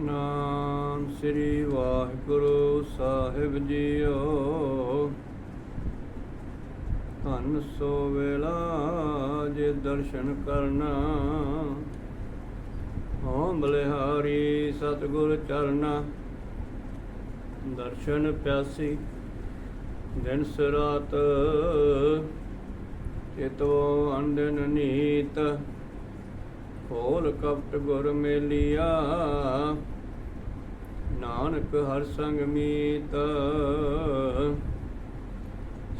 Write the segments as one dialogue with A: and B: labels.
A: ਸਤਨਾਮ ਸ੍ਰੀ ਵਾਹਿਗੁਰੂ ਸਾਹਿਬ ਜੀਓ। ਧੰਨ ਸੋ ਵੇਲਾ ਜੇ ਦਰਸ਼ਨ ਕਰਨਾ। ਹਉ ਬਲਿਹਾਰੀ ਸਤਿਗੁਰ ਚਰਨਾ। ਦਰਸ਼ਨ ਪਿਆਸੀ, ਦਿਨ ਸਰਾਤ ਚਿਤੋ ਅੰਡਨ ਨੀਤ। ਖੋਲ ਕਪਟ ਗੁਰ ਮੇਲਿਆ। ਨਾਨਕ ਹਰ ਸੰਗ ਮੀਤ।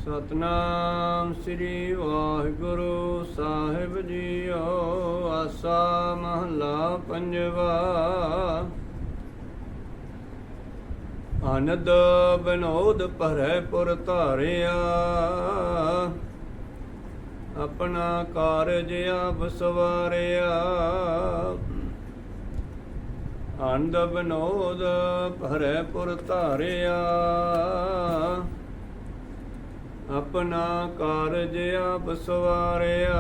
A: ਸਤਨਾਮ ਸ੍ਰੀ ਵਾਹਿਗੁਰੂ ਸਾਹਿਬ ਜੀਓ, ਆਸਾ ਮਹਲਾ ਪੰਜਵਾ। ਆਨੰਦ ਬਨੋਦ ਭਰੈ ਪੁਰ ਧਾਰਿਆ। ਆਪਣਾ ਕਾਰਜ ਆਪ ਸਵਾਰਿਆ ਆਨੰਦ ਬਨੋਦ ਭਰੈ ਪੁਰ ਧਾਰਿਆ। ਆਪਣਾ ਕਾਰਜ ਆਪ ਸਵਾਰਿਆ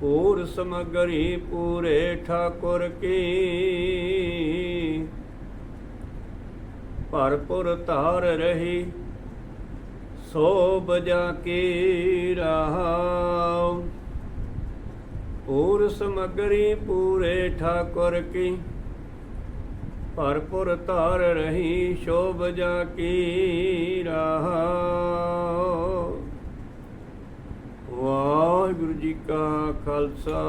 A: ਪੂਰ ਸਮਗਰੀ ਪੂਰੇ ਠਾਕੁਰ ਕੀ। ਭਰਪੁਰ ਧਾਰ ਰਹੀ ਸੋ ਬਜਾ ਕੀ ਰਹਾਉ ਪੂਰ ਸਮਗਰੀ ਪੂਰੇ ਠਾਕੁਰ ਕੀ, ਭਰਪੁਰ ਧਾਰ ਰਹੀ ਸ਼ੋਭ ਜਾ ਕੀ ਰਹਾਉ ਵਾਹਿਗੁਰੂ ਜੀ ਕਾ ਖਾਲਸਾ,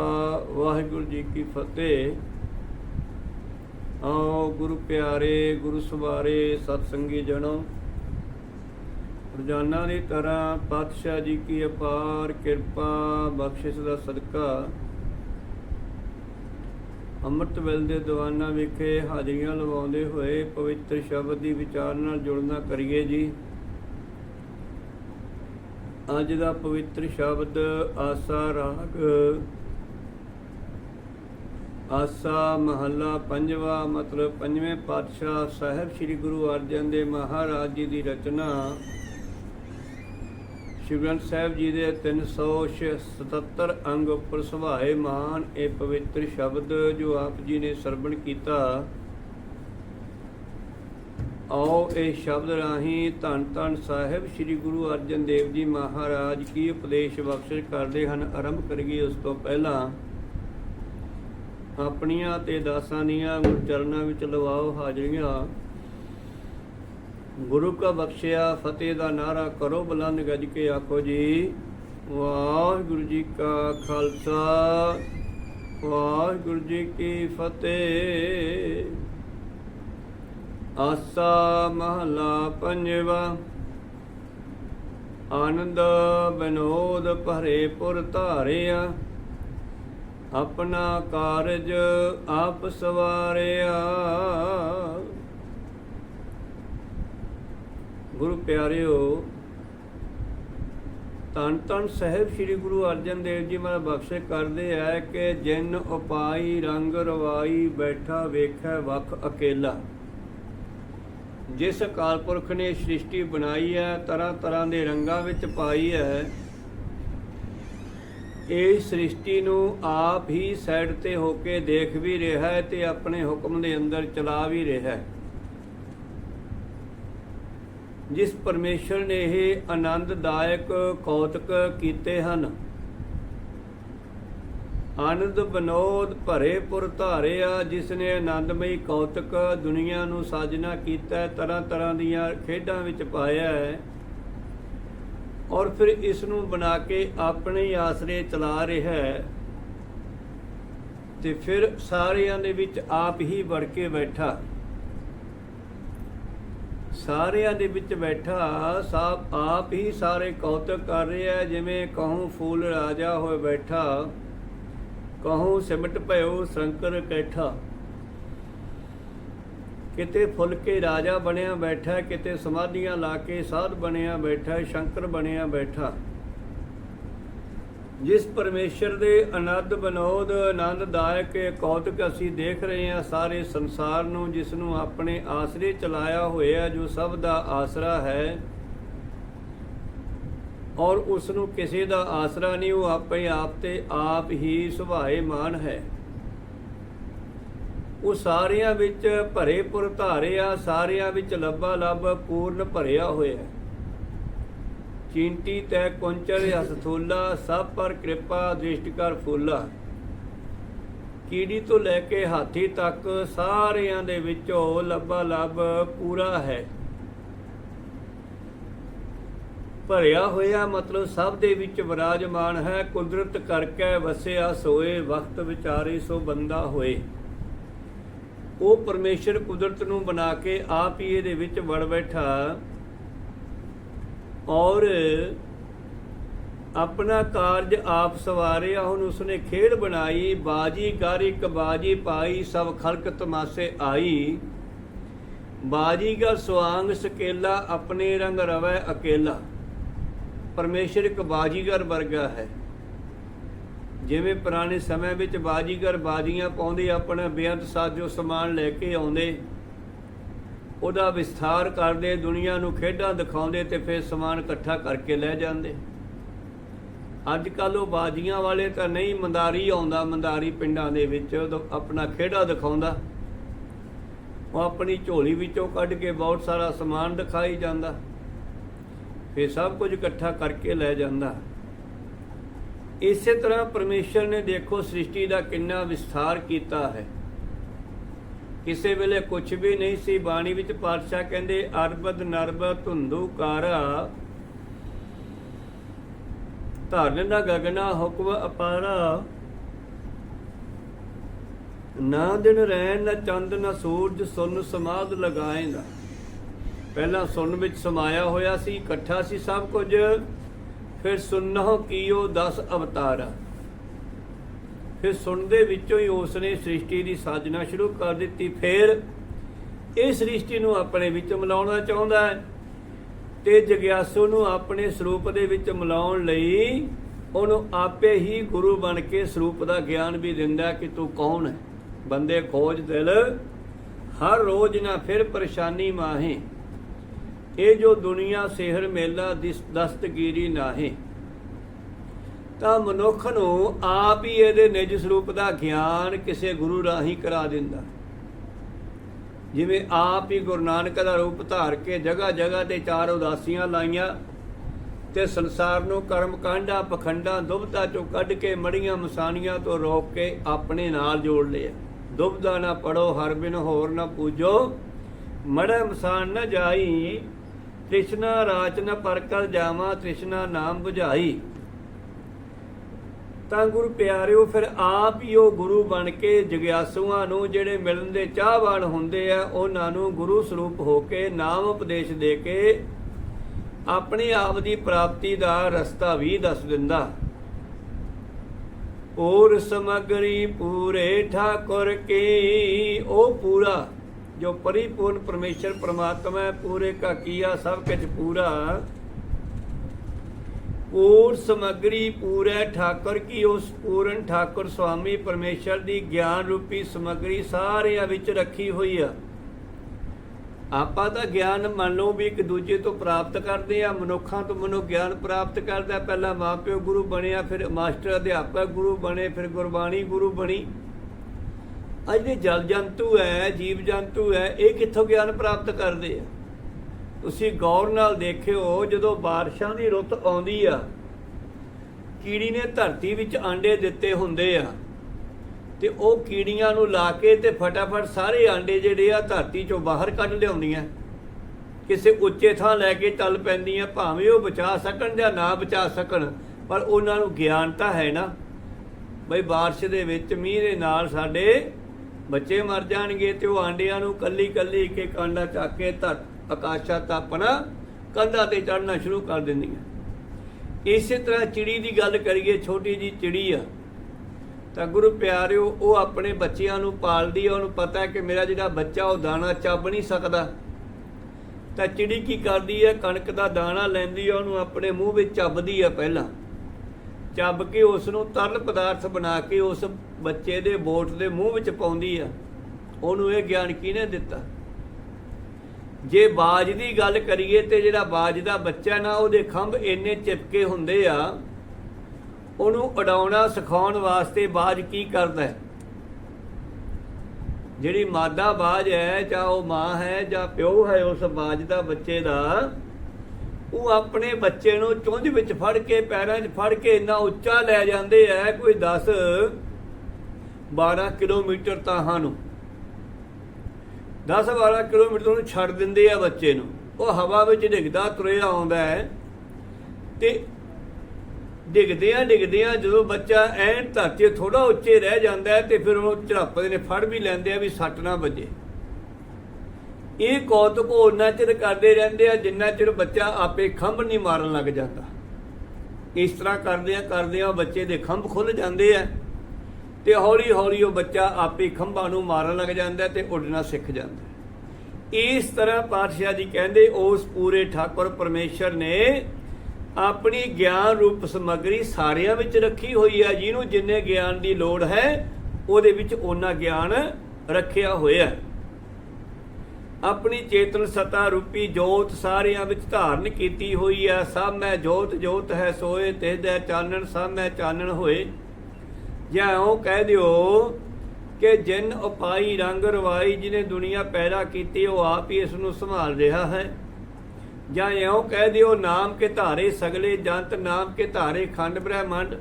A: ਵਾਹਿਗੁਰੂ ਜੀ ਕੀ ਫਤਿਹ। ਆਓ ਗੁਰੂ ਪਿਆਰੇ, ਗੁਰੂ ਸਵਾਰੇ ਸਤਸੰਗੀ ਜਣੋ। ਰੋਜ਼ਾਨਾ ਦੀ ਤਰ੍ਹਾਂ ਪਾਤਸ਼ਾਹ ਜੀ ਕੀ ਅਪਾਰ ਕਿਰਪਾ ਬਖਸ਼ਿਸ਼ ਦਾ ਸਦਕਾ। ਅੰਮ੍ਰਿਤ ਵੇਲ ਦੇ ਦੀਵਾਨਾਂ ਵਿਖੇ ਹਾਜ਼ਰੀਆਂ ਲਵਾਉਂਦੇ ਹੋਏ ਪਵਿੱਤਰ ਸ਼ਬਦ ਦੀ ਵਿਚਾਰ ਨਾਲ ਜੁੜਨਾ ਕਰੀਏ ਜੀ। ਅੱਜ ਦਾ ਪਵਿੱਤਰ ਸ਼ਬਦ ਆਸਾ ਰਾਗ, ਆਸਾ ਮਹੱਲਾ ਪੰਜਵਾ, ਮਤਲਬ ਪੰਜਵੇਂ ਪਾਤਸ਼ਾਹ ਸਾਹਿਬ ਸ੍ਰੀ ਗੁਰੂ ਅਰਜਨ ਦੇਵ ਮਹਾਰਾਜ ਜੀ ਦੀ ਰਚਨਾ। ਸ਼੍ਰੀ ਗ੍ਰੰਥ ਸਾਹਿਬ ਜੀ ਦੇ 377 ਅੰਗ ਉੱਪਰ ਸੁਭਾਏ ਮਾਨ, ਇਹ ਪਵਿੱਤਰ ਸ਼ਬਦ ਜੋ ਆਪ ਜੀ ਨੇ ਸਰਵਣ ਕੀਤਾ, ਆਓ ਇਹ ਸ਼ਬਦ ਰਾਹੀਂ ਧੰਨ ਧੰਨ ਸਾਹਿਬ ਸ੍ਰੀ ਗੁਰੂ ਅਰਜਨ ਦੇਵ ਜੀ ਮਹਾਰਾਜ ਕੀ ਉਪਦੇਸ਼ ਬਖਸ਼ਿਸ਼ ਕਰਦੇ ਹਨ, ਆਰੰਭ ਕਰੀਏ ਉਸ ਤੋਂ ਪਹਿਲਾਂ। ਆਪਣੀਆਂ ਤੇ ਦਾਸਾਂ ਦੀਆਂ ਗੁਰਚਰਨਾਂ ਵਿੱਚ ਲਵਾਓ ਹਾਜ਼ਰੀਆਂ। ਗੁਰੂ ਕਾ ਬਖਸ਼ਿਆ, ਫਤਿਹ ਦਾ ਨਾਰਾ ਕਰੋ, ਬੁਲੰਦ ਗੱਜ ਕੇ ਆਖੋ ਜੀ। ਵਾਹਿਗੁਰੂ ਜੀ ਕਾ ਖਾਲਸਾ, ਵਾਹਿਗੁਰੂ ਜੀ ਕੀ ਫਤਿਹ। ਆਸਾ ਮਹਲਾ ਪੰਜਵਾ, ਆਨੰਦ ਬਨੋਦ ਭਰੇ ਪੁਰ ਧਾਰਿਆ, ਆਪਣਾ ਕਾਰਜ ਆਪ ਸਵਾਰਿਆ। ਗੁਰੂ ਪਿਆਰਿਓ ਤਨ ਤਨ ਸਾਹਿਬ ਸ੍ਰੀ ਗੁਰੂ ਅਰਜਨ ਦੇਵ ਜੀ ਮਹਾਰਾਜ ਬਖਸ਼ੇ ਕਰਦੇ ਆ ਕਿ ਜਿਨ ਉਪਾਈ ਰੰਗ ਰਵਾਈ ਬੈਠਾ ਵੇਖੈ ਵਖ ਅਕੇਲਾ। ਜਿਸ ਅਕਾਲ ਪੁਰਖ ਨੇ ਸ੍ਰਿਸ਼ਟੀ ਬਣਾਈ ਹੈ, ਤਰ੍ਹਾਂ ਤਰ੍ਹਾਂ ਦੇ ਰੰਗਾਂ ਵਿੱਚ ਪਾਈ ਹੈ, ਇਹ ਸ੍ਰਿਸ਼ਟੀ ਨੂੰ ਆਪ ਹੀ ਸਾਈਡ ਤੇ ਹੋ ਕੇ ਦੇਖ ਵੀ ਰਿਹਾ ਹੈ ਤੇ ਆਪਣੇ ਹੁਕਮ ਦੇ ਅੰਦਰ ਚਲਾ ਵੀ ਰਿਹਾ ਹੈ। ਜਿਸ ਪਰਮੇਸ਼ਰ ਨੇ ਇਹ ਆਨੰਦਦਾਇਕ ਕੌਤਕ ਕੀਤੇ ਹਨ। ਆਨੰਦ ਬਨੋਦ ਭਰੇ ਪੁਰ ਧਾਰਿਆ ਜਿਸ ਨੇ ਆਨੰਦਮਈ ਕੌਤਕ ਦੁਨੀਆ ਨੂੰ ਸਾਜਨਾ ਕੀਤਾ ਤਰ੍ਹਾਂ ਤਰ੍ਹਾਂ ਦੀਆਂ ਖੇਡਾਂ ਵਿੱਚ ਪਾਇਆ ਹੈ। ਔਰ ਫਿਰ ਇਸ ਨੂੰ ਬਣਾ ਕੇ ਆਪਣੇ ਆਸਰੇ ਚਲਾ ਰਿਹਾ ਹੈ। ਤੇ ਫਿਰ ਸਾਰਿਆਂ ਦੇ ਵਿੱਚ ਆਪ ਹੀ ਵੜ ਕੇ ਬੈਠਾ। ਸਾਰਿਆਂ ਦੇ ਵਿੱਚ ਬੈਠਾ ਸਾਬ ਆਪ ਹੀ ਸਾਰੇ ਕੌਤਕ ਕਰ ਰਿਹਾ ਜਿਵੇਂ ਕਹੂੰ ਫੂਲ ਰਾਜਾ ਹੋਏ ਬੈਠਾ, ਕਹੂੰ ਸਿਮਟ ਭਇਓ ਸ਼ੰਕਰ ਕੈਠਾ। ਕਿਤੇ ਫੁੱਲ ਕੇ ਰਾਜਾ ਬਣਿਆ ਬੈਠਾ, ਕਿਤੇ ਸਮਾਧੀਆਂ ਲਾ ਕੇ ਸਾਧ ਬਣਿਆ ਬੈਠਾ, ਸ਼ੰਕਰ ਬਣਿਆ ਬੈਠਾ। ਜਿਸ ਪਰਮੇਸ਼ਰ ਦੇ ਅਨੰਦ ਬਨੋਦ ਆਨੰਦਦਾਇਕ ਕੌਤਕ ਅਸੀਂ ਦੇਖ ਰਹੇ ਹਾਂ, ਸਾਰੇ ਸੰਸਾਰ ਨੂੰ, ਜਿਸ ਨੂੰ ਆਪਣੇ ਆਸਰੇ ਚਲਾਇਆ ਹੋਇਆ ਜੋ ਸਭ ਦਾ ਆਸਰਾ ਹੈ, ਔਰ ਉਸ ਨੂੰ ਕਿਸੇ ਦਾ ਆਸਰਾ ਨਹੀਂ, ਉਹ ਆਪੇ ਆਪ ਤੇ ਆਪ ਹੀ ਸੁਭਾਏ ਮਾਨ ਹੈ ਉਹ ਸਾਰਿਆਂ ਵਿੱਚ ਭਰੇ ਪੁਰ ਧਾਰਿਆ, ਸਾਰਿਆਂ ਵਿੱਚ ਲੱਭਾ ਲੱਭ ਪੂਰਨ ਭਰਿਆ ਹੋਇਆ ਹੈ। ਚੀਂਟੀ ਤੈ ਕੁੰਚਰ ਹਸਥੋਲਾ ਸਭ ਪਰ ਕਿਰਪਾ ਦ੍ਰਿਸ਼ਟ ਕਰ ਫੂਲਾ। ਕੀੜੀ ਤੋਂ ਲੈ ਕੇ ਹਾਥੀ ਤੱਕ ਸਾਰਿਆਂ ਦੇ ਵਿੱਚੋਂ ਲੱਭਾ ਲੱਭ ਪੂਰਾ ਹੈ। ਭਰਿਆ ਹੋਇਆ ਮਤਲਬ ਸਭ ਦੇ ਵਿੱਚ ਵਿਰਾਜਮਾਨ ਹੈ, ਕੁਦਰਤ ਕਰਕੇ ਵਸਿਆ ਸੋਏ, ਵਕਤ ਵਿਚਾਰੇ ਸੋ ਬੰਦਾ ਹੋਏ। ਉਹ ਪਰਮੇਸ਼ਰ ਕੁਦਰਤ ਨੂੰ ਬਣਾ ਕੇ ਆਪ ਹੀ ਇਹਦੇ ਵਿੱਚ ਵੜ ਬੈਠਾ। ਔਰ ਆਪਣਾ ਕਾਰਜ ਆਪ ਸਵਾਰਿਆ, ਹੁਣ ਉਸਨੇ ਖੇਡ ਬਣਾਈ, ਬਾਜੀ ਕਰ ਇੱਕ ਬਾਜੀ ਪਾਈ, ਸਭ ਖਲਕ ਤਮਾਸੇ ਆਈ। ਬਾਜੀਗਰ ਸੁਆਂਗ ਸਕੇਲਾ ਆਪਣੇ ਰੰਗ ਰਵੈ ਅਕੇਲਾ। ਪਰਮੇਸ਼ਰ ਇੱਕ ਬਾਜੀਗਰ ਵਰਗਾ ਹੈ। ਜਿਵੇਂ ਪੁਰਾਣੇ ਸਮੇਂ ਵਿੱਚ ਬਾਜੀਗਰ ਬਾਜੀਆਂ ਪਾਉਂਦੇ, ਆਪਣਾ ਬੇਅੰਤ ਸਾਜੋ ਸਮਾਨ ਲੈ ਕੇ ਆਉਂਦੇ ਉਹਦਾ ਵਿਸਥਾਰ ਕਰਦੇ, ਦੁਨੀਆ ਨੂੰ ਖੇਡਾਂ ਦਿਖਾਉਂਦੇ ਤੇ ਫਿਰ ਸਮਾਨ ਇਕੱਠਾ ਕਰਕੇ ਲੈ ਜਾਂਦੇ। ਅੱਜ ਕੱਲ ਉਹ ਬਾਜੀਆਂ ਵਾਲੇ ਤਾਂ ਨਹੀਂ, ਮੰਦਾਰੀ ਆਉਂਦਾ, ਮੰਦਾਰੀ ਪਿੰਡਾਂ ਦੇ ਵਿੱਚ ਉਦੋਂ ਆਪਣਾ ਖੇਡਾ ਦਿਖਾਉਂਦਾ। ਉਹ ਆਪਣੀ ਝੋਲੀ ਵਿੱਚੋਂ ਕੱਢ ਕੇ ਬਹੁਤ ਸਾਰਾ ਸਮਾਨ ਦਿਖਾਈ ਜਾਂਦਾ। ਫਿਰ ਸਭ ਕੁਝ ਇਕੱਠਾ ਕਰਕੇ ਲੈ ਜਾਂਦਾ। ਇਸੇ ਤਰ੍ਹਾਂ ਪਰਮੇਸ਼ਰ ਨੇ ਦੇਖੋ ਸ੍ਰਿਸ਼ਟੀ ਦਾ ਕਿੰਨਾ ਵਿਸਥਾਰ ਕੀਤਾ ਹੈ। ਕਿਸੇ ਵੇਲੇ ਕੁਝ ਵੀ ਨਹੀਂ ਸੀ, ਬਾਣੀ ਵਿੱਚ ਪਾਤਸ਼ਾਹ ਕਹਿੰਦੇ, ਅਰਬਦ ਨਰਬ ਧੁੰਦੂ ਕਾਰਾ। ਧਰਨ ਨਾ ਗਗਨਾ ਹੁਕਮ ਅਪਾਰਾ। ਨਾ ਦਿਨ ਰਹਿਣ ਨਾ ਚੰਦ, ਨਾ ਸੂਰਜ, ਸੁਨ ਸਮਾਦ ਲਗਾਏਂਦਾ ਪਹਿਲਾਂ ਸੁਨ ਵਿੱਚ ਸਮਾਇਆ ਹੋਇਆ ਸੀ, ਇਕੱਠਾ ਸੀ ਸਭ ਕੁਝ। ਫਿਰ ਸੁਨਹੁ ਕੀਓ 10 ਅਵਤਾਰਾ। ਫਿਰ ਸੁਣ ਦੇ ਵਿੱਚੋਂ ਹੀ ਉਸ ਨੇ ਸ੍ਰਿਸ਼ਟੀ ਦੀ ਸਾਜਨਾ ਸ਼ੁਰੂ ਕਰ ਦਿੱਤੀ। ਫਿਰ ਇਹ ਸ੍ਰਿਸ਼ਟੀ ਨੂੰ ਆਪਣੇ ਵਿੱਚ ਮਿਲਾਉਣਾ ਚਾਹੁੰਦਾ ਹੈ ਤੇ ਜਗਿਆਸੂ ਨੂੰ ਆਪਣੇ ਸਰੂਪ ਦੇ ਵਿੱਚ ਮਿਲਾਉਣ ਲਈ ਉਹਨੂੰ ਆਪੇ ਹੀ ਗੁਰੂ ਬਣ ਕੇ ਸਰੂਪ ਦਾ ਗਿਆਨ ਵੀ ਦਿੰਦਾ ਕਿ ਤੂੰ ਕੌਣ ਹੈ? ਬੰਦੇ ਖੋਜ ਦਿਲ, ਹਰ ਰੋਜ਼ ਨਾ ਫਿਰ ਪਰੇਸ਼ਾਨੀ ਮਾਹੇ। ਇਹ ਜੋ ਦੁਨੀਆ, ਸਿਹਰ, ਮੇਲਾ ਦਿਸ ਦਸਤਗੀਰੀ ਨਾਹੇ। ਤਾਂ ਮਨੁੱਖ ਨੂੰ ਆਪ ਹੀ ਇਹਦੇ ਨਿਜ ਸਰੂਪ ਦਾ ਗਿਆਨ ਕਿਸੇ ਗੁਰੂ ਰਾਹੀਂ ਕਰਾ ਦਿੰਦਾ। ਜਿਵੇਂ ਆਪ ਹੀ ਗੁਰੂ ਨਾਨਕ ਦਾ ਰੂਪ ਧਾਰ ਕੇ ਜਗ੍ਹਾ ਜਗ੍ਹਾ ਤੇ ਚਾਰ ਉਦਾਸੀਆਂ ਲਾਈਆਂ ਤੇ ਸੰਸਾਰ ਨੂੰ ਕਰਮ ਕਾਂਡਾ, ਪਖੰਡਾਂ ਦੁਬਤਾ ਚੋਂ ਕੱਢ ਕੇ ਮੜੀਆਂ ਮਸਾਨੀਆਂ ਤੋਂ ਰੋਕ ਕੇ ਆਪਣੇ ਨਾਲ ਜੋੜ ਲਿਆ। ਦੁਬਦਾ ਨਾ ਪੜੋ, ਹਰ ਬਿਨ ਹੋਰ ਨਾ ਪੂਜੋ ਮੜਾ ਮਸਾਨ ਨਾ ਜਾਈ, ਤ੍ਰਿਸ਼ਨਾ ਰਾਚ ਨ ਪਰਕਲ ਜਾਵਾ, ਤ੍ਰਿਸ਼ਨਾ ਨਾਮ 부ਝਾਈ ਤਾਂ ਗੁਰੂ ਪਿਆਰਿਓ, ਫਿਰ ਆਪ ਹੀ ਉਹ ਗੁਰੂ ਬਣ ਕੇ ਜਗਿਆਸੂਆਂ ਨੂੰ ਜਿਹੜੇ ਮਿਲਣ ਦੇ ਚਾਹਵਾਨ ਹੁੰਦੇ ਆ, ਉਹਨਾਂ ਨੂੰ ਗੁਰੂ ਸਰੂਪ ਹੋ ਕੇ ਨਾਮ ਉਪਦੇਸ਼ ਦੇ ਕੇ ਆਪਣੇ ਆਪ ਦੀ ਪ੍ਰਾਪਤੀ ਦਾ ਰਸਤਾ ਵੀ ਦੱਸ ਦਿੰਦਾ। ਔਰ ਸਮਗਰੀ ਪੂਰੇ ਠਾਕੁਰ ਕੀ, ਉਹ ਪੂਰਾ ਜੋ ਪਰਿਪੂਰਨ ਪਰਮੇਸ਼ਰ, ਪ੍ਰਮਾਤਮਾ ਹੈ, ਪੂਰੇ ਕਾ ਕੀਆ ਸਭ ਕੁਝ ਪੂਰਾ। ਪੂਰ ਸਮਗਰੀ ਪੂਰੇ ਠਾਕੁਰ ਕੀ, ਉਸ ਪੂਰਨ ਠਾਕੁਰ ਸੁਆਮੀ ਪਰਮੇਸ਼ਰ ਦੀ ਗਿਆਨ ਰੂਪੀ ਸਮਗਰੀ ਸਾਰਿਆਂ ਵਿੱਚ ਰੱਖੀ ਹੋਈ ਆ। ਆਪਾਂ ਤਾਂ ਗਿਆਨ ਮੰਨ ਲਓ ਵੀ ਇੱਕ ਦੂਜੇ ਤੋਂ ਪ੍ਰਾਪਤ ਕਰਦੇ ਆ, ਮਨੁੱਖਾਂ ਤੋਂ ਮਨੁੱਖ ਗਿਆਨ ਪ੍ਰਾਪਤ ਕਰਦਾ, ਪਹਿਲਾਂ ਮਾਪਿਓ ਗੁਰੂ ਬਣਿਆ ਫਿਰ ਮਾਸਟਰ, ਅਧਿਆਪਕ ਗੁਰੂ ਬਣੇ, ਫਿਰ ਗੁਰਬਾਣੀ ਗੁਰੂ ਬਣੀ। ਅੱਜ ਦੇ ਜਲ ਜੰਤੂ ਹੈ, ਜੀਵ ਜੰਤੂ ਹੈ, ਇਹ ਕਿੱਥੋਂ ਗਿਆਨ ਪ੍ਰਾਪਤ ਕਰਦੇ ਆ? ਤੁਸੀਂ ਗੌਰ ਨਾਲ ਦੇਖਿਓ, ਜਦੋਂ ਬਾਰਿਸ਼ਾਂ ਦੀ ਰੁੱਤ ਆਉਂਦੀ ਆ, ਕੀੜੀ ਨੇ ਧਰਤੀ ਵਿੱਚ ਆਂਡੇ ਦਿੱਤੇ ਹੁੰਦੇ ਆ। ਤੇ ਉਹ ਕੀੜੀਆਂ ਨੂੰ ਲਾ ਕੇ ਤੇ ਫਟਾਫਟ ਸਾਰੇ ਆਂਡੇ ਜਿਹੜੇ ਆ ਧਰਤੀ ਚੋਂ ਬਾਹਰ ਕੱਢ ਲਿਆਉਂਦੀਆਂ। ਕਿਸੇ ਉੱਚੇ ਥਾਂ ਲੈ ਕੇ ਚੱਲ ਪੈਂਦੀਆਂ, ਭਾਵੇਂ ਉਹ ਬਚਾ ਸਕਣ ਜਾਂ ਨਾ ਬਚਾ ਸਕਣ, ਪਰ ਉਹਨਾਂ ਨੂੰ ਗਿਆਨ ਤਾਂ ਹੈ ਨਾ। ਬਈ ਬਾਰਿਸ਼ ਦੇ ਵਿੱਚ ਮੀਂਹ ਦੇ ਨਾਲ ਸਾਡੇ ਬੱਚੇ ਮਰ ਜਾਣਗੇ ਤੇ ਉਹ ਆਂਡਿਆਂ ਨੂੰ ਕੱਲੀ ਕੱਲੀ ਇੱਕ ਇੱਕ ਆਂਡਾ ਚੱਕ ਕੇ ਧਰ ਆਕਾਸ਼ਾ ਤਾਪਣਾ ਕੰਧਾਂ ਤੇ ਚੜਨਾ ਸ਼ੁਰੂ ਕਰ ਦਿੰਦੀਆਂ। ਇਸੇ ਤਰ੍ਹਾਂ ਚਿੜੀ ਦੀ ਗੱਲ ਕਰੀਏ, ਛੋਟੀ ਜੀ ਚਿੜੀ ਆ, ਤਾਂ ਗੁਰੂ ਪਿਆਰਿਓ, ਉਹ ਆਪਣੇ ਬੱਚਿਆਂ ਨੂੰ ਪਾਲਦੀ ਆ, ਉਹਨੂੰ ਪਤਾ ਹੈ ਕਿ ਮੇਰਾ ਜਿਹੜਾ ਬੱਚਾ, ਉਹ ਦਾਣਾ ਚੱਬ ਨਹੀਂ ਸਕਦਾ। ਤਾਂ ਚਿੜੀ ਕੀ ਕਰਦੀ ਹੈ ਕਣਕ ਦਾ ਦਾਣਾ ਲੈਂਦੀ ਆ, ਉਹਨੂੰ ਆਪਣੇ ਮੂੰਹ ਵਿੱਚ ਚੱਬਦੀ ਆ ਪਹਿਲਾਂ। ਚੱਬ ਕੇ ਉਸ ਨੂੰ ਤਰਲ ਪਦਾਰਥ ਬਣਾ ਕੇ ਉਸ ਬੱਚੇ ਦੇ ਬੋਟ ਦੇ ਮੂੰਹ ਵਿੱਚ ਪਾਉਂਦੀ ਆ। ਉਹਨੂੰ ਇਹ ਗਿਆਨ ਕਿਹਨੇ ਦਿੱਤਾ? ਜੇ ਬਾਜ ਦੀ ਗੱਲ ਕਰੀਏ ਤੇ ਜਿਹੜਾ ਬਾਜ ਦਾ ਬੱਚਾ ਨਾ, ਉਹਦੇ ਖੰਭ ਇੰਨੇ ਚਿਪਕੇ ਹੁੰਦੇ ਆ, ਉਹਨੂੰ ਉਡਾਉਣਾ, ਸਿਖਾਉਣ ਵਾਸਤੇ ਬਾਜ ਕੀ ਕਰਦਾ ਹੈ? ਜਿਹੜੀ ਮਾਦਾ ਬਾਜ ਹੈ ਜਾਂ ਉਹ ਮਾਂ ਹੈ ਜਾਂ ਪਿਓ ਹੈ, ਉਸ ਬਾਜ ਦਾ ਬੱਚੇ ਦਾ, ਉਹ ਆਪਣੇ ਬੱਚੇ ਨੂੰ ਚੁੰਝ ਵਿੱਚ ਫੜ ਕੇ, ਪੈਰਾਂ 'ਚ ਫੜ ਕੇ ਇੰਨਾ ਉੱਚਾ ਲੈ ਜਾਂਦੇ ਐ ਕੋਈ 10 12 ਕਿਲੋਮੀਟਰ ਤਾਂ ਨੂੰ 10 12 ਕਿਲੋਮੀਟਰ ਉਹਨੂੰ ਛੱਡ ਦਿੰਦੇ ਆ ਬੱਚੇ ਨੂੰ। ਉਹ ਹਵਾ ਵਿੱਚ ਡਿੱਗਦਾ, ਤੁਰਿਆ ਆਉਂਦਾ ਹੈ। ਤੇ ਡਿੱਗਦਿਆਂ ਡਿੱਗਦਿਆਂ ਜਦੋਂ ਬੱਚਾ ਐਨ ਧਰਤੀ ਥੋੜਾ ਉੱਚੇ ਰਹਿ ਜਾਂਦਾ ਹੈ ਤੇ ਫਿਰ ਉਹ ਝੜਪਦੇ ਨੇ ਫੜ ਵੀ ਲੈਂਦੇ ਆ ਵੀ ਸੱਟ ਨਾ ਵੱਜੇ। ਇਹ ਕੌਤਕ ਉਹਨਾਂ ਚਿਰ ਕਰਦੇ ਰਹਿੰਦੇ ਆ ਜਿੰਨਾ ਚਿਰ ਬੱਚਾ ਆਪੇ ਖੰਭ ਨਹੀਂ ਮਾਰਨ ਲੱਗ ਜਾਂਦਾ। ਇਸ ਤਰ੍ਹਾਂ ਕਰਦਿਆਂ ਕਰਦਿਆਂ ਬੱਚੇ ਦੇ ਖੰਭ ਖੁੱਲ ਜਾਂਦੇ ਆ। ਤੇ ਹੌਲੀ ਹੌਲੀ ਉਹ ਬੱਚਾ ਆਪੇ ਖੰਭਾਂ ਨੂੰ ਮਾਰਨ ਲੱਗ ਜਾਂਦਾ ਤੇ ਉੱਡਣਾ ਸਿੱਖ ਜਾਂਦਾ। ਇਸ ਤਰ੍ਹਾਂ ਪਾਤਸ਼ਾਹ ਜੀ ਕਹਿੰਦੇ, ਉਸ ਪੂਰੇ ਠਾਕੁਰ ਪਰਮੇਸ਼ਰ ਨੇ ਆਪਣੀ ਗਿਆਨ ਰੂਪ ਸਮਗਰੀ ਸਾਰਿਆਂ ਵਿੱਚ ਰੱਖੀ ਹੋਈ ਹੈ ਜਿਹਨੂੰ ਜਿੰਨੇ ਗਿਆਨ ਦੀ ਲੋੜ ਹੈ, ਉਹਦੇ ਵਿੱਚ ਉਹਨਾਂ ਗਿਆਨ ਰੱਖਿਆ ਹੋਇਆ ਆਪਣੀ ਚੇਤਨ ਸਤਾ ਰੂਪੀ ਜੋਤ ਸਾਰਿਆਂ ਵਿੱਚ ਧਾਰਨ ਕੀਤੀ ਹੋਈ ਹੈ ਸਭ ਮੈਂ ਜੋਤ ਜੋਤ ਹੈ ਸੋਏ ਤਿਹਦਾ ਚਾਨਣ ਸਭ ਮੈਂ ਚਾਨਣ ਹੋਏ। ਜਾਂ ਉਹ ਕਹਿ ਦਿਓ ਕਿ ਜਿਨ ਉਪਾਈ ਰੰਗ ਰਵਾਈ ਜਿਹਨੇ ਦੁਨੀਆ ਪੈਦਾ ਕੀਤੀ, ਉਹ ਆਪ ਹੀ ਇਸ ਨੂੰ ਸੰਭਾਲ ਰਿਹਾ ਹੈ। ਜਾਂ ਇਉਂ ਕਹਿ ਦਿਓ, ਨਾਮ ਕੇ ਧਾਰੇ ਸਗਲੇ ਜੰਤ, ਨਾਮ ਕੇ ਧਾਰੇ ਖੰਡ ਬ੍ਰਹਿਮੰਡ।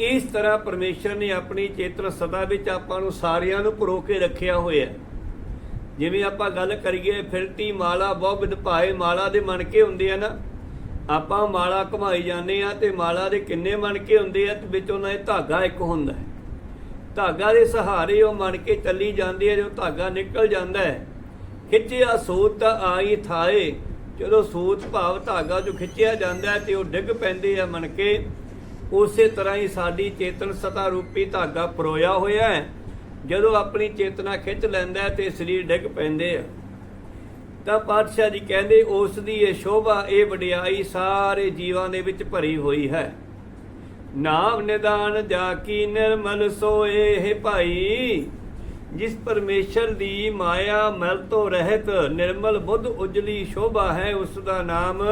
A: ਇਸ ਤਰ੍ਹਾਂ ਪਰਮੇਸ਼ਰ ਨੇ ਆਪਣੀ ਚੇਤਨ ਸਦਾ ਵਿੱਚ ਆਪਾਂ ਨੂੰ ਸਾਰਿਆਂ ਨੂੰ ਪਰੋ ਕੇ ਰੱਖਿਆ ਹੋਇਆ ਜਿਵੇਂ ਆਪਾਂ ਗੱਲ ਕਰੀਏ, ਫਿਰਤੀ ਮਾਲਾ ਬਹੁ ਵਿਦ ਭਾਏ ਮਾਲਾ ਦੇ ਮਣਕੇ ਹੁੰਦੇ ਆ ਨਾ। ਆਪਾਂ ਮਾਲਾ ਘਮਾਈ ਜਾਂਦੇ ਆ ਤੇ ਮਾਲਾ ਦੇ ਕਿੰਨੇ ਮਣਕੇ ਹੁੰਦੇ ਆ ਤੇ ਵਿੱਚ ਉਹਨਾਂ ਦੇ ਧਾਗਾ ਇੱਕ ਹੁੰਦਾ ਹੈ। ਧਾਗਾ ਦੇ ਸਹਾਰੇ ਉਹ ਮਣਕੇ ਚੱਲੀ ਜਾਂਦੇ ਆ ਜੋ ਧਾਗਾ ਨਿਕਲ ਜਾਂਦਾ ਹੈ, ਖਿੱਚਿਆ ਸੂਤ ਤਾਂ ਆਈ ਥਾਏ। ਜਦੋਂ ਸੂਤ ਭਾਵ ਧਾਗਾ ਜੋ ਖਿੱਚਿਆ ਜਾਂਦਾ ਹੈ ਤੇ ਉਹ ਡਿੱਗ ਪੈਂਦੇ ਆ ਮਣਕੇ ਉਸੇ ਤਰ੍ਹਾਂ ਹੀ ਸਾਡੀ ਚੇਤਨ ਸਤਾ ਰੂਪੀ ਧਾਗਾ ਪਰੋਇਆ ਹੋਇਆ ਹੈ। ਜਦੋਂ ਆਪਣੀ ਚੇਤਨਾ ਖਿੱਚ ਲੈਂਦਾ ਹੈ ਤੇ ਸਰੀਰ ਡਿੱਗ ਪੈਂਦੇ ਆ। ਤਾਂ ਪਾਤਸ਼ਾਹ ਜੀ ਕਹਿੰਦੇ, ਉਸ ਦੀ ਇਹ ਸ਼ੋਭਾ, ਇਹ ਵਡਿਆਈ ਸਾਰੇ ਜੀਵਾਂ ਦੇ ਵਿੱਚ ਭਰੀ ਹੋਈ ਹੈ। ਨਾਮ ਨਿਦਾਨ ਜਾ ਕੀ ਨਿਰਮਲ ਸੋਏ, ਹੈ ਭਾਈ। ਜਿਸ ਪਰਮੇਸ਼ਰ ਦੀ ਮਾਇਆ ਮਲ ਤੋਂ ਰਹਿਤ ਨਿਰਮਲ ਬੁੱਧ ਉਜਲੀ ਸ਼ੋਭਾ ਹੈ, ਉਸ ਦਾ ਨਾਮ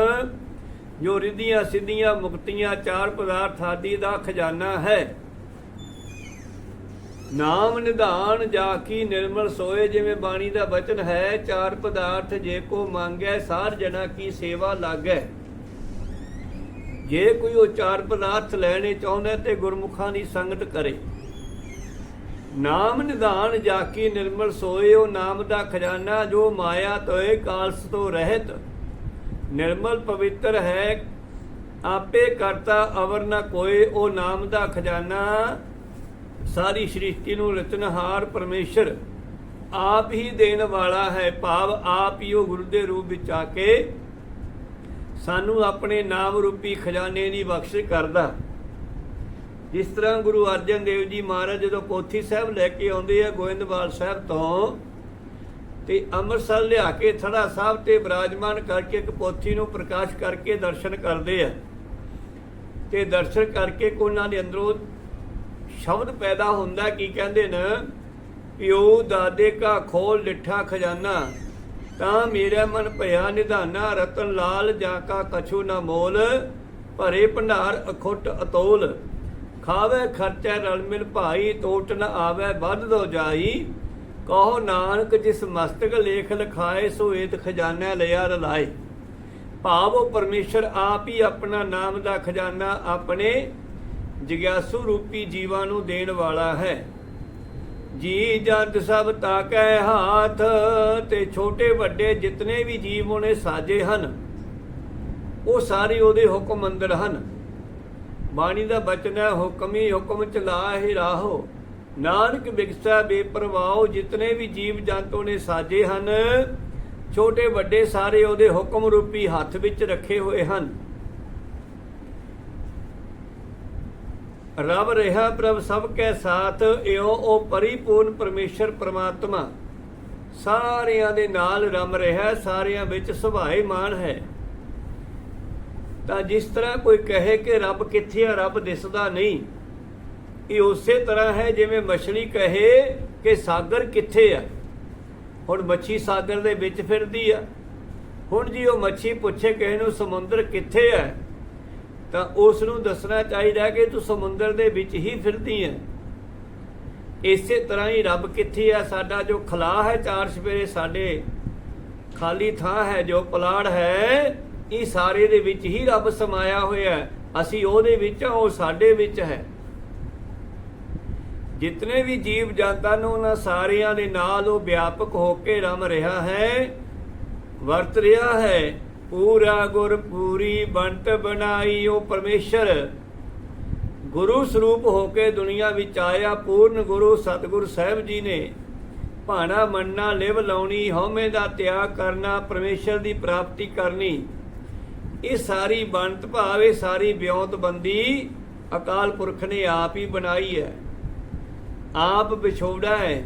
A: ਜੋ ਰਿਧੀਆਂ, ਸਿੱਧੀਆਂ, ਮੁਕਤੀਆਂ, ਚਾਰ ਪਦਾਰਥ ਆਦਿ ਦਾ ਖਜ਼ਾਨਾ ਹੈ। ਨਾਮ ਨਿਧਾਨ ਜਾ ਕੀ ਨਿਰਮਲ ਸੋਏ ਜਿਵੇਂ ਬਾਣੀ ਦਾ ਬਚਨ ਹੈ, ਚਾਰ ਪਦਾਰਥ ਜੇ ਕੋ ਮੰਗੈ, ਸਾਰ ਜਨਾ ਕੀ ਸੇਵਾ ਲਾਗੈ। ਜੇ ਕੋਈ ਉਹ ਚਾਰ ਪਦਾਰਥ ਲੈਣੇ ਚਾਹੁੰਦਾ ਤੇ ਗੁਰਮੁਖਾਂ ਦੀ ਸੰਗਤ ਕਰੇ। ਨਾਮ ਨਿਧਾਨ ਜਾ ਕੀ ਨਿਰਮਲ ਸੋਏ, ਉਹ ਨਾਮ ਦਾ ਖਜ਼ਾਨਾ ਜੋ ਮਾਇਆ ਤੋਏ, ਕਾਲਸ ਤੋਂ ਰਹਿਤ। ਨਿਰਮਲ ਪਵਿੱਤਰ ਹੈ, ਆਪੇ ਕਰਤਾ ਅਵਰ ਨਾ ਕੋਏ, ਉਹ ਨਾਮ ਦਾ ਖਜ਼ਾਨਾ ਸਾਰੀ ਸ੍ਰਿਸ਼ਟੀ ਨੂੰ ਰਚਨਹਾਰ ਪਰਮੇਸ਼ਰ ਆਪ ਹੀ ਦੇਣ ਵਾਲਾ ਹੈ ਭਾਵ ਆਪ ਹੀ ਉਹ ਗੁਰੂ ਦੇ ਰੂਪ ਵਿੱਚ ਆ ਕੇ ਸਾਨੂੰ ਆਪਣੇ ਨਾਮ ਰੂਪੀ ਖਜ਼ਾਨੇ ਦੀ ਬਖਸ਼ਿਸ਼ ਕਰਦਾ। ਜਿਸ ਤਰ੍ਹਾਂ ਗੁਰੂ ਅਰਜਨ ਦੇਵ ਜੀ ਮਹਾਰਾਜ ਜਦੋਂ ਪੋਥੀ ਸਾਹਿਬ ਲੈ ਕੇ ਆਉਂਦੇ ਆ ਗੋਇੰਦਵਾਲ ਸਾਹਿਬ ਤੋਂ ਤੇ ਅੰਮ੍ਰਿਤਸਰ ਲਿਆ ਕੇ ਥੜਾ ਸਾਹਿਬ ਤੇ ਬਿਰਾਜਮਾਨ ਕਰਕੇ ਇੱਕ ਪੋਥੀ ਨੂੰ ਪ੍ਰਕਾਸ਼ ਕਰਕੇ ਦਰਸ਼ਨ ਕਰਦੇ ਆ। ਤੇ ਦਰਸ਼ਨ ਕਰਕੇ ਉਹਨਾਂ ਦੇ ਅੰਦਰੋਂ ਸ਼ਬਦ ਪੈਦਾ ਹੁੰਦਾ ਕੀ ਕਹਿੰਦੇ ਨੇ? ਪਿਓ ਦਾਦੇ ਕਾ ਖੋਲ, ਲਿਠਾ ਖਜ਼ਾਨਾ। ਤਾਂ ਮੇਰਾ ਮਨ ਭਇਆ ਨਿਧਾਨਾ, ਰਤਨ ਲਾਲ ਜਾ ਕਾ ਕਛੂ ਨਾ ਮੋਲ। ਭਰੇ ਭੰਡਾਰ ਅਖੁੱਟ ਅਤੋਲ। ਖਾਵੇ ਖਰਚਾ ਰਲ ਮਿਲ ਭਾਈ ਟੋਟ ਨ ਆਵੇ ਵੱਧ ਦੋ ਜਾਈ। ਕਹੋ ਨਾਨਕ, ਜਿਸ ਮਸਤਕ ਲੇਖ ਲਖਾਏ, ਸੋ ਏਤ ਖਜ਼ਾਨਾ ਲਿਆ ਰਲਾਏ। ਭਾਵ ਉਹ ਪਰਮੇਸ਼ਰ ਆਪ ਹੀ ਆਪਣਾ ਨਾਮ ਦਾ ਖਜ਼ਾਨਾ ਆਪਣੇ ਜਿਗਿਆਸੂ ਰੂਪੀ ਜੀਵਾਂ ਨੂੰ ਦੇਣ ਵਾਲਾ ਹੈ। ਜੀ ਜਦ ਸਭ ਤਾਕੈ ਹਾਥ ਤੇ ਛੋਟੇ ਵੱਡੇ ਜਿਤਨੇ ਵੀ ਜੀਵ ਉਹਨੇ ਸਾਜੇ ਹਨ, ਉਹ ਸਾਰੇ ਉਹਦੇ ਹੁਕਮ ਅੰਦਰ ਹਨ। ਬਾਣੀ ਦਾ ਬਚਨ ਹੈ, ਹੁਕਮ ਹੀ ਹੁਕਮ ਚਲਾਹਿ ਰਾਹੋ। ਨਾਨਕ ਬਿਕਸਾ ਬੇਪਰਵਾਹ, ਜਿਤਨੇ ਵੀ ਜੀਵ ਜੰਤੂ ਨੇ ਸਾਜੇ ਹਨ, ਛੋਟੇ ਵੱਡੇ ਸਾਰੇ ਉਹਦੇ ਹੁਕਮ ਰੂਪੀ ਹੱਥ ਵਿੱਚ ਰੱਖੇ ਹੋਏ ਹਨ। ਰਬ ਰਿਹਾ ਪ੍ਰਭ ਸਭ ਕੇ ਸਾਥ, ਇਉ ਉਹ ਪਰਿਪੂਰਨ ਪਰਮੇਸ਼ਰ ਪ੍ਰਮਾਤਮਾ। ਸਾਰਿਆਂ ਦੇ ਨਾਲ ਰਮ ਰਿਹਾ, ਸਾਰਿਆਂ ਵਿੱਚ ਸੁਭਾਏ ਮਾਨ ਹੈ। ਤਾਂ ਜਿਸ ਤਰ੍ਹਾਂ ਕੋਈ ਕਹੇ ਕਿ ਰੱਬ ਕਿੱਥੇ ਆ, ਰੱਬ ਦਿਸਦਾ ਨਹੀਂ। ਇਹ ਉਸੇ ਤਰ੍ਹਾਂ ਹੈ ਜਿਵੇਂ ਮਛਲੀ ਕਹੇ ਕਿ ਸਾਗਰ ਕਿੱਥੇ ਆ। ਹੁਣ ਮੱਛੀ ਸਾਗਰ ਦੇ ਵਿੱਚ ਫਿਰਦੀ ਆ। ਹੁਣ ਜੀ ਉਹ ਮੱਛੀ ਪੁੱਛੇ ਕਿਸੇ ਨੂੰ, ਸਮੁੰਦਰ ਕਿੱਥੇ ਆ? ਤਾਂ ਉਸ ਨੂੰ ਦੱਸਣਾ ਚਾਹੀਦਾ ਕਿ ਤੂੰ ਸਮੁੰਦਰ ਦੇ ਵਿੱਚ ਹੀ ਫਿਰਦੀ ਹੈ ਇਸੇ ਤਰ੍ਹਾਂ ਹੀ ਰੱਬ ਕਿੱਥੇ ਹੈ ਸਾਡਾ ਜੋ ਖਲਾ ਹੈ ਚਾਰ ਸਵੇਰੇ ਸਾਡੇ ਖਾਲੀ ਥਾਂ ਹੈ ਜੋ ਪਲਾੜ ਹੈ ਇਹ ਸਾਰੇ ਦੇ ਵਿੱਚ ਹੀ ਰੱਬ ਸਮਾਇਆ ਹੋਇਆ ਹੈ। ਅਸੀਂ ਉਹਦੇ ਵਿੱਚ ਹਾਂ, ਉਹ ਸਾਡੇ ਵਿੱਚ ਹੈ। ਜਿਤਨੇ ਵੀ ਜੀਵ ਜੰਤਾਂ ਨੂੰ ਉਹਨਾਂ ਸਾਰਿਆਂ ਦੇ ਨਾਲ ਉਹ ਵਿਆਪਕ ਹੋ ਕੇ ਰਮ ਰਿਹਾ ਹੈ ਵਰਤ ਰਿਹਾ ਹੈ ਪੂਰਾ ਗੁਰ ਪੂਰੀ ਬੰਟ ਬਣਾਈ ਉਹ ਪਰਮੇਸ਼ਰ। ਗੁਰੂ ਸਰੂਪ ਹੋ ਕੇ ਦੁਨੀਆ ਵਿੱਚ ਆਇਆ ਪੂਰਨ ਗੁਰੂ ਸਤਿਗੁਰ ਸਾਹਿਬ ਜੀ ਨੇ। ਭਾਣਾ ਮੰਨਣਾ, ਲਿਵ ਲਾਉਣੀ, ਹਉਮੈ ਦਾ ਤਿਆਗ ਕਰਨਾ, ਪਰਮੇਸ਼ਰ ਦੀ ਪ੍ਰਾਪਤੀ ਕਰਨੀ। ਇਹ ਸਾਰੀ ਬੰਤ ਭਾਵ, ਇਹ ਸਾਰੀ ਵਿਉਂਤਬੰਦੀ ਅਕਾਲ ਪੁਰਖ ਨੇ ਆਪ ਹੀ ਬਣਾਈ ਹੈ। ਆਪ ਵਿਛੋੜਾ ਹੈ।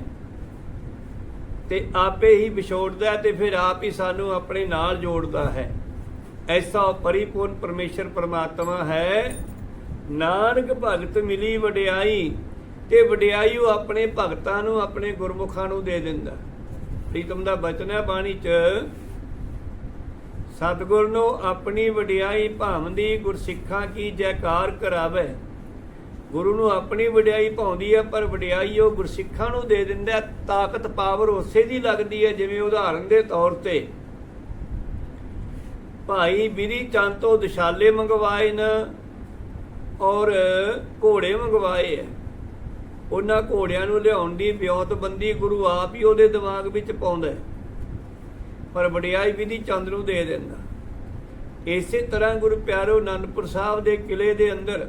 A: ਤੇ ਆਪੇ ਹੀ ਵਿਛੋੜਦਾ ਹੈ ਤੇ ਫਿਰ ਆਪ ਹੀ ਸਾਨੂੰ ਆਪਣੇ ਨਾਲ ਜੋੜਦਾ ਹੈ। ਐਸਾ ਪਰਿਪੂਰਨ ਪਰਮੇਸ਼ਰ ਪਰਮਾਤਮਾ ਹੈ, ਨਾਨਕ ਭਗਤ ਮਿਲੀ ਵਡਿਆਈ ਤੇ ਵਡਿਆਈ ਉਹ ਆਪਣੇ ਭਗਤਾਂ ਨੂੰ, ਆਪਣੇ ਗੁਰਮੁਖਾਂ ਨੂੰ ਦੇ ਦਿੰਦਾ। ਪ੍ਰੀਤਮ ਦਾ ਬਚਨ ਹੈ ਬਾਣੀ 'ਚ, ਸਤਿਗੁਰ ਨੂੰ ਆਪਣੀ ਵਡਿਆਈ ਭਾਵ ਦੀ ਗੁਰਸਿੱਖਾਂ ਕੀ ਜੈਕਾਰ ਕਰਾਵੇ। ਗੁਰੂ ਨੂੰ ਆਪਣੀ ਵਡਿਆਈ ਪਾਉਂਦੀ ਹੈ, ਪਰ ਵਡਿਆਈ ਉਹ ਗੁਰਸਿੱਖਾਂ ਨੂੰ ਦੇ ਦਿੰਦਾ ਤਾਕਤ, ਪਾਵਰ ਉਸੇ ਦੀ ਲੱਗਦੀ ਹੈ, ਜਿਵੇਂ ਉਦਾਹਰਨ ਦੇ ਤੌਰ ਤੇ। ਭਾਈ ਬਿਰੀ ਚੰਦ ਤੋਂ ਦਿਸ਼ਾਲੇ ਮੰਗਵਾਏ ਨ ਔਰ ਘੋੜੇ ਮੰਗਵਾਏ ਹੈ। ਉਹਨਾਂ ਘੋੜਿਆਂ ਨੂੰ ਲਿਆਉਣ ਦੀ ਵਿਉਂਤਬੰਦੀ ਗੁਰੂ ਆਪ ਹੀ ਉਹਦੇ ਦਿਮਾਗ ਵਿੱਚ ਪਾਉਂਦਾ ਪਰ ਵਡਿਆਈ ਵਿਧੀ ਚੰਦ ਨੂੰ ਦੇ ਦਿੰਦਾ। ਇਸੇ ਤਰ੍ਹਾਂ ਗੁਰੂ ਪਿਆਰੋ ਅਨੰਦਪੁਰ ਸਾਹਿਬ ਦੇ ਕਿਲੇ ਦੇ ਅੰਦਰ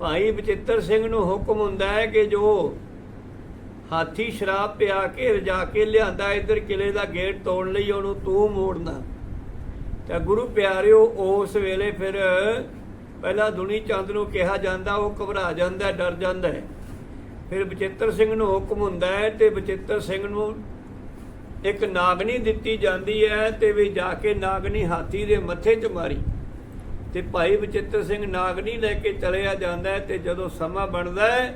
A: ਭਾਈ ਬਚਿੱਤਰ ਸਿੰਘ ਨੂੰ ਹੁਕਮ ਹੁੰਦਾ ਹੈ ਕਿ ਜੋ ਹਾਥੀ ਸ਼ਰਾਬ ਪਿਆ ਕੇ ਰਜਾ ਕੇ ਲਿਆਂਦਾ ਇੱਧਰ ਕਿਲੇ ਦਾ ਗੇਟ ਤੋੜ ਲਈ ਉਹਨੂੰ ਤੂੰ ਮੋੜਨਾ। ਤਾਂ ਗੁਰੂ ਪਿਆਰਿਓ, ਉਸ ਵੇਲੇ ਫਿਰ ਪਹਿਲਾਂ ਦੁਨੀ ਚੰਦ ਨੂੰ ਕਿਹਾ ਜਾਂਦਾ, ਉਹ ਘਬਰਾ ਜਾਂਦਾ, ਡਰ ਜਾਂਦਾ ਫਿਰ ਬਚਿੱਤਰ ਸਿੰਘ ਨੂੰ ਹੁਕਮ ਹੁੰਦਾ ਹੈ ਤੇ ਬਚਿੱਤਰ ਸਿੰਘ ਨੂੰ ਇੱਕ ਨਾਗਨੀ ਦਿੱਤੀ ਜਾਂਦੀ ਹੈ ਤੇ ਵੀ ਜਾ ਕੇ ਨਾਗਨੀ ਹਾਥੀ ਦੇ ਮੱਥੇ 'ਚ ਮਾਰੀ। ਤੇ ਭਾਈ ਬਚਿੱਤਰ ਸਿੰਘ ਨਾਗਨੀ ਲੈ ਕੇ ਚਲਿਆ ਜਾਂਦਾ ਹੈ ਤੇ ਜਦੋਂ ਸਮਾਂ ਬਣਦਾ ਹੈ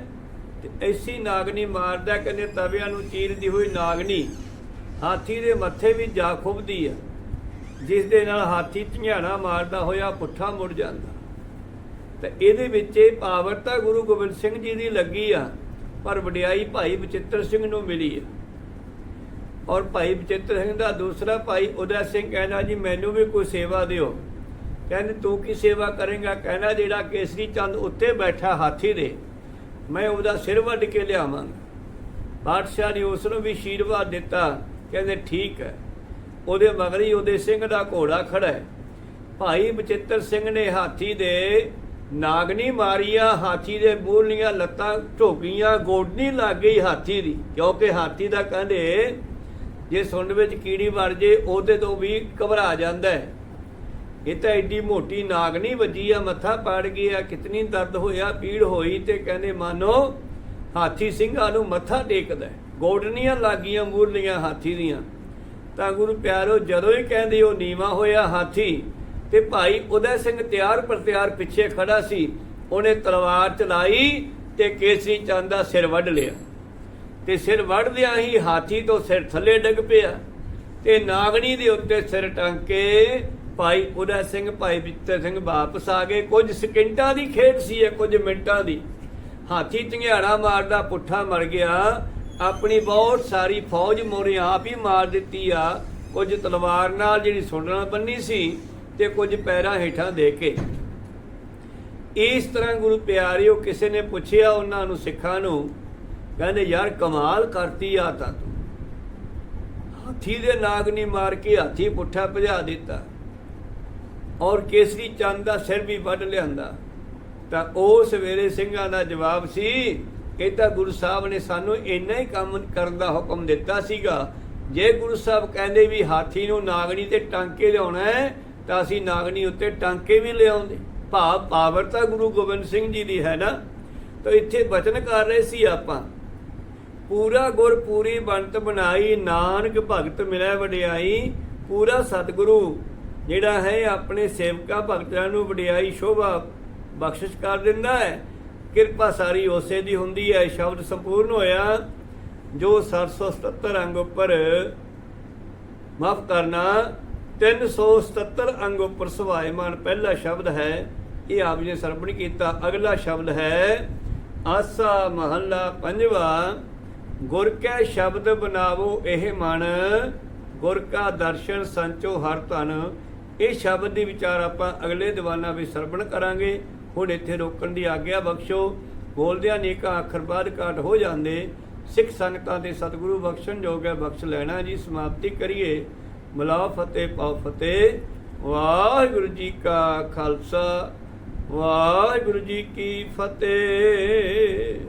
A: ਤੇ ਐਸੀ ਨਾਗਣੀ ਮਾਰਦਾ ਕਹਿੰਦੇ ਤਵਿਆਂ ਨੂੰ ਚੀਰਦੀ ਹੋਈ ਨਾਗਨੀ ਹਾਥੀ ਦੇ ਮੱਥੇ ਵੀ ਜਾ ਖੁੱਬਦੀ ਆ ਜਿਸ ਦੇ ਨਾਲ ਹਾਥੀ ਝਿਆਣਾ ਮਾਰਦਾ ਹੋਇਆ ਪੁੱਠਾ ਮੁੜ ਜਾਂਦਾ। ਤੇ ਇਹਦੇ ਵਿੱਚ ਇਹ ਪਾਵਰ ਤਾਂ ਗੁਰੂ ਗੋਬਿੰਦ ਸਿੰਘ ਜੀ ਦੀ ਲੱਗੀ ਆ, ਪਰ ਵਡਿਆਈ ਭਾਈ ਬਚਿੱਤਰ ਸਿੰਘ ਨੂੰ ਮਿਲੀ ਆ। ਔਰ ਭਾਈ ਬਚਿੱਤਰ ਸਿੰਘ ਦਾ ਦੂਸਰਾ ਭਾਈ ਉਦੈ ਸਿੰਘ ਕਹਿੰਦਾ ਜੀ, ਮੈਨੂੰ ਵੀ ਕੋਈ ਸੇਵਾ ਦਿਓ। ਕਹਿੰਦੇ, ਤੂੰ ਕੀ ਸੇਵਾ ਕਰੇਗਾ? ਕਹਿੰਦਾ, ਜਿਹੜਾ ਕੇਸਰੀ ਚੰਦ ਉੱਤੇ ਬੈਠਾ ਹਾਥੀ ਦੇ, ਮੈਂ ਉਹਦਾ ਸਿਰ ਵੱਢ ਕੇ ਲਿਆਵਾਂਗਾ। ਪਾਤਸ਼ਾਹ ਨੇ ਉਸ ਨੂੰ ਵੀ ਆਸ਼ੀਰਵਾਦ ਦਿੱਤਾ, ਕਹਿੰਦੇ, ਠੀਕ ਹੈ। ਉਹਦੇ ਮਗਰ ਹੀ ਉਹਦੇ ਸਿੰਘ ਦਾ ਘੋੜਾ ਖੜਾ ਹੈ। ਭਾਈ ਬਚਿੱਤਰ ਸਿੰਘ ਨੇ ਹਾਥੀ ਦੇ ਨਾਗਨੀ ਮਾਰੀਆਂ, ਹਾਥੀ ਦੇ ਮੂਲੀਆਂ ਲੱਤਾਂ ਢੋਕੀਆਂ ਗੋਡਨੀ ਲੱਗ ਗਈ ਹਾਥੀ ਦੀ, ਕਿਉਂਕਿ ਹਾਥੀ ਦਾ ਕਹਿੰਦੇ, ਜੇ ਸੁੰਡ ਵਿੱਚ ਕੀੜੀ ਵੜ ਜੇ, ਉਹਦੇ ਤੋਂ ਵੀ ਘਬਰਾ ਜਾਂਦਾ ਹੈ। ਇਹ ਤਾਂ ਐਡੀ ਮੋਟੀ ਨਾਗਨੀ ਵੱਜੀ ਆ, ਮੱਥਾ ਪਾੜ ਗਿਆ ਕਿਤਨੀ ਦਰਦ ਹੋਇਆ, ਪੀੜ ਹੋਈ ਤੇ ਕਹਿੰਦੇ, ਮਾਨੋ, ਹਾਥੀ ਸਿੰਘਾਂ ਨੂੰ ਮੱਥਾ ਟੇਕਦਾ ਗੋਡਨੀਆਂ ਲੱਗੀਆਂ ਮੂਰਲੀਆਂ ਹਾਥੀ ਦੀਆਂ। ਤਾਂ ਗੁਰੂ ਪਿਆਰੋ, ਜਦੋਂ ਹੀ ਕਹਿੰਦੇ, ਉਹ ਨੀਵਾ ਹੋਇਆ ਹਾਥੀ ਤੇ ਭਾਈ ਉਦੈ ਸਿੰਘ ਤਿਆਰ ਪਰ ਤਿਆਰ ਪਿੱਛੇ ਖੜਾ ਸੀ, ਉਹਨੇ ਤਲਵਾਰ ਚਲਾਈ ਤੇ ਕੇਸਰੀ ਚੰਦ ਦਾ ਸਿਰ ਵੱਢ ਲਿਆ। ਤੇ ਸਿਰ ਵੱਢਦਿਆਂ ਹੀ ਹਾਥੀ ਤੋਂ ਸਿਰ ਥੱਲੇ ਡਿੱਗ ਪਿਆ ਤੇ ਨਾਗਣੀ ਦੇ ਉੱਤੇ ਸਿਰ ਟੰਗ ਕੇ ਭਾਈ ਉਦੈ ਸਿੰਘ ਭਾਈ ਬਿੱਤਰ ਸਿੰਘ ਵਾਪਸ ਆ ਗਏ। ਕੁਝ ਸਕਿੰਟਾਂ ਦੀ ਖੇਡ ਸੀ ਇਹ, ਕੁਝ ਮਿੰਟਾਂ ਦੀ। ਹਾਥੀ ਝੰਗਿਆੜਾ ਮਾਰਦਾ, ਪੁੱਠਾ ਮਰ ਗਿਆ। ਆਪਣੀ ਬਹੁਤ ਸਾਰੀ ਫੌਜ ਮੋਰੇ ਆਪ ਹੀ ਮਾਰ ਦਿੱਤੀ ਆ। ਕੁਝ ਤਲਵਾਰ ਨਾਲ ਜਿਹੜੀ ਸੁੰਡ ਬੰਨੀ ਸੀ ਤੇ ਕੁਝ ਪੈਰਾਂ ਹੇਠਾਂ ਦੇ ਕੇ। ਇਸ ਤਰ੍ਹਾਂ ਗੁਰੂ ਪਿਆਰਿਓ, ਕਿਸੇ ਨੇ ਪੁੱਛਿਆ ਉਹਨਾਂ ਨੂੰ ਸਿੱਖਾਂ ਨੂੰ, ਕਹਿੰਦੇ, ਯਾਰ, ਕਮਾਲ ਕਰਤੀ ਆ ਤਾਂ ਹਾਥੀ ਦੇ ਨਾਗ ਨਹੀਂ ਮਾਰ ਕੇ ਹਾਥੀ ਪੁੱਠਾ ਭਜਾ ਦਿੱਤਾ। ਔਰ ਕੇਸਰੀ ਚੰਦ ਦਾ ਸਿਰ ਵੀ ਵੱਢ ਲਿਆਂਦਾ। ਤਾਂ ਉਸ ਵੇਲੇ ਸਿੰਘਾਂ ਦਾ ਜਵਾਬ ਸੀ ਇਹ ਤਾਂ ਗੁਰੂ ਸਾਹਿਬ ਨੇ ਸਾਨੂੰ ਇੰਨਾ ਹੀ ਕੰਮ ਕਰਨ ਦਾ ਹੁਕਮ ਦਿੱਤਾ ਸੀਗਾ। ਜੇ ਗੁਰੂ ਸਾਹਿਬ ਕਹਿੰਦੇ ਵੀ ਹਾਥੀ ਨੂੰ ਨਾਗਣੀ ਤੇ ਟਾਂਕੇ ਲਿਆਉਣਾ ਹੈ, ਤਾਂ ਅਸੀਂ ਨਾਗਣੀ ਉੱਤੇ ਟਾਂਕੇ ਵੀ ਲਿਆਉਂਦੇ। ਭਾਵ ਪਾਵਰ ਤਾਂ ਗੁਰੂ ਗੋਬਿੰਦ ਸਿੰਘ ਜੀ ਦੀ ਹੈ ਨਾ। ਤਾਂ ਇੱਥੇ ਬਚਨ ਕਰ ਰਹੇ ਸੀ ਆਪਾਂ। ਪੂਰਾ ਗੁਰ ਪੂਰੀ ਬੰਤ ਬਣਾਈ, ਨਾਨਕ ਭਗਤ ਮਿਲੈ ਵਡਿਆਈ, ਪੂਰਾ ਸਤਿਗੁਰੂ ਜਿਹੜਾ ਹੈ ਆਪਣੇ ਸੇਵਕਾ ਭਗਤਾਂ ਨੂੰ ਵਡਿਆਈ ਸ਼ੋਭਾ ਬਖਸ਼ਿਸ਼ ਕਰ ਦਿੰਦਾ ਹੈ। ਕਿਰਪਾ ਸਾਰੀ ਉਸੇ ਦੀ ਹੁੰਦੀ ਹੈ ਸ਼ਬਦ ਸੰਪੂਰਨ ਹੋਇਆ। ਜੋ 777 ਅੰਗ ਉੱਪਰ ਮਾਫ ਕਰਨਾ 377 ਅੰਗ ਉੱਪਰ ਸਵਾਇਮਾਨ ਪਹਿਲਾ ਸ਼ਬਦ ਹੈ, ਇਹ ਆਪ ਜੀ ਨੇ ਸਰਵਣ ਕੀਤਾ। ਅਗਲਾ ਸ਼ਬਦ ਹੈ, ਆਸਾ ਮਹੱਲਾ ਪੰਜਵਾ, ਗੁਰ ਕੈ ਸ਼ਬਦ ਬਣਾਵੋ ਇਹ ਮਨ, ਗੁਰ ਕਾ ਦਰਸ਼ਨ ਸੰਚੋ ਹਰ ਧਨ। ਇਹ ਸ਼ਬਦ ਦੀ ਵਿਚਾਰ ਆਪਾਂ ਅਗਲੇ ਦੀਵਾਨਾਂ ਵਿੱਚ ਸਰਵਣ ਕਰਾਂਗੇ। ਹੁਣ ਇੱਥੇ ਰੋਕਣ ਦੀ ਆਗਿਆ ਬਖਸ਼ੋ। ਬੋਲਦਿਆਂ ਨੇਕਾਂ ਅੱਖਰ ਬਾਅਦ ਘਾਟ ਹੋ ਜਾਂਦੇ। ਸਿੱਖ ਸੰਗਤਾਂ ਦੇ ਸਤਿਗੁਰੂ ਬਖਸ਼ਣ ਜੋਗ ਹੈ, ਬਖਸ਼ ਲੈਣਾ ਜੀ, ਸਮਾਪਤੀ ਕਰੀਏ। ਮਲਾ ਫਤਿਹ ਪਾਉ ਫਤਿਹ। ਵਾਹਿਗੁਰੂ ਜੀ ਕਾ ਖਾਲਸਾ, ਵਾਹਿਗੁਰੂ ਜੀ ਕੀ ਫਤਿਹ।